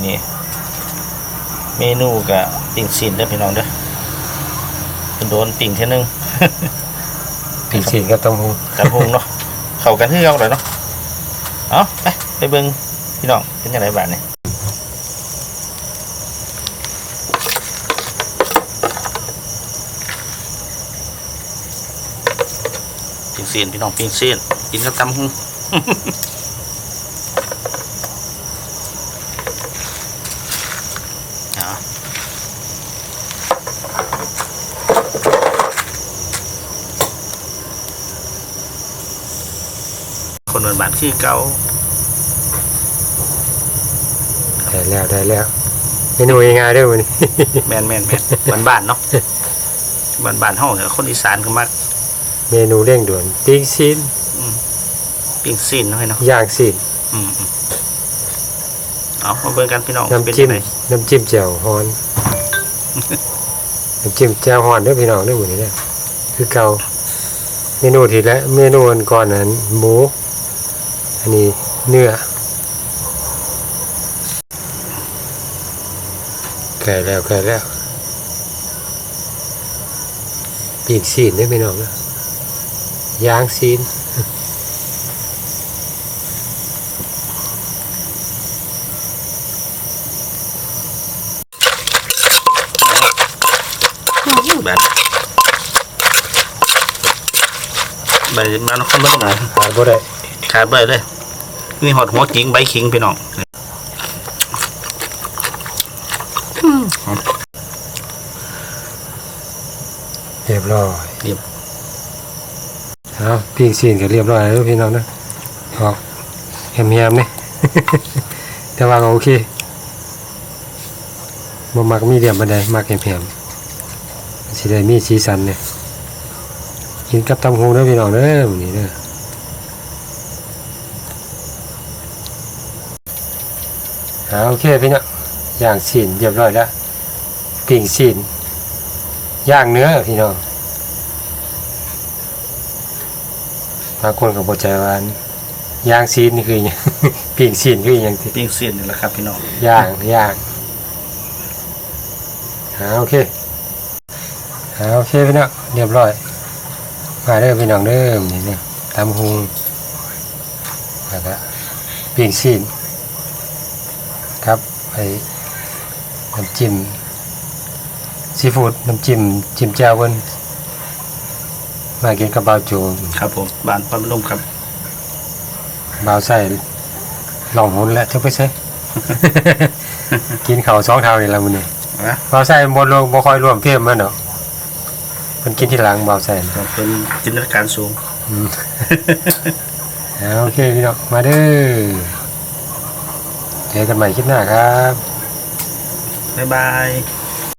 นี้ เมนูกับปิ่งซีนเด้อพี่น้องเด้อเป็นโดนปิ่งเท่านึงปีกสีกับตำหูกันพุงเนาะเข้ากันที่เราเลยเนาะเอาไปไปเบิ่งพี่น้องเป็นยังไงบ้างเนี่ยปิ่งซีนพี่น้องปิ่งซีนกินกับตำหุง คนเหมือนบ้านขี้เก่าได้แล้วได้แล้วเมนูง่ายๆเด้วยวันนี้แมนแมนแมนบ้านบ้านๆเนาะบ้านบ้านๆห้องเนี่ยคนอีสานก็มักเมนูเร่งด่วนปีกซีนปิ้งซีนเนาะให้เนาะย่างซีนอืมอืมเอามาเบิ่งกันพี่น้องเป็นน้ำจิ้ยัมงไงน้ำจิ้มแจ่วฮอนน้ำจิ้มแจ่วฮอนเด้วยพี่น้องเด้วยหมดนี้เนี่ยคือเก่าเมนูที่แล้วเมนูอันก่อนนั้นหมู อันนี้เนื้อไก่แล้วไก่แล้วปีกซีนได้อพี่น้องนะย่างซีนแบบใบมันคนไม่ต้องไหนหาบ่ได้ขาดใบเลย นี่หอดหัวกิ้งใบขิงพี่น้องเรียบร้อยเรียบเอาปีกซีนก็เรียบร้อยแล้วพี่น้องนะออกแหมๆนี่แต่ว่าก็โอเคบ่มักมีเดียมบันไดมักแหมๆสิได้มีสีสันเนี่ยกินกับตำหูเด้อพี่น้องเด้อมื้อนี้เด้อ อาโอเคพี่น้องย่างซีนเรียบร้อยแล้วปิ้งซีนย่างเนื้อพี่น้องบางคนก็บอกใจว่าย่างซีนนี่คือหยังปิ้งซีนคือหยังที่ปิ้งซีนนี่แหละครับพี่น้องย่างย่างอ่าโอเคอ่าโอเคพี่น้องเรียบร้อยมาเด้อพี่น้องเด้อนี่นี่ตำหุงแล้วก็ปิ้งซีน ครับไอ้น้ำจิ้มซีฟู้ดน้ำจิ้มจิ้มแจ่วเพิ่นมากินกับเบาวโจครับผมบ้านปั๊มนุ่มครับบาวใส่ลองหุนแล้วจะไปใส่กินข้าวสองเท่านี่ละมื้อนี้นะบาวใส่บ่ลงบ่ค่อยร่วมเพิ่มมันดอกเพิ่นกินที่หลังบาวใส่น่ะก็เป็นจินตนาการสูงอืมอ่าโอเคพี่น้องมาเด้อ เจอกันใหม่คลิปหน้าครับ บ๊ายบาย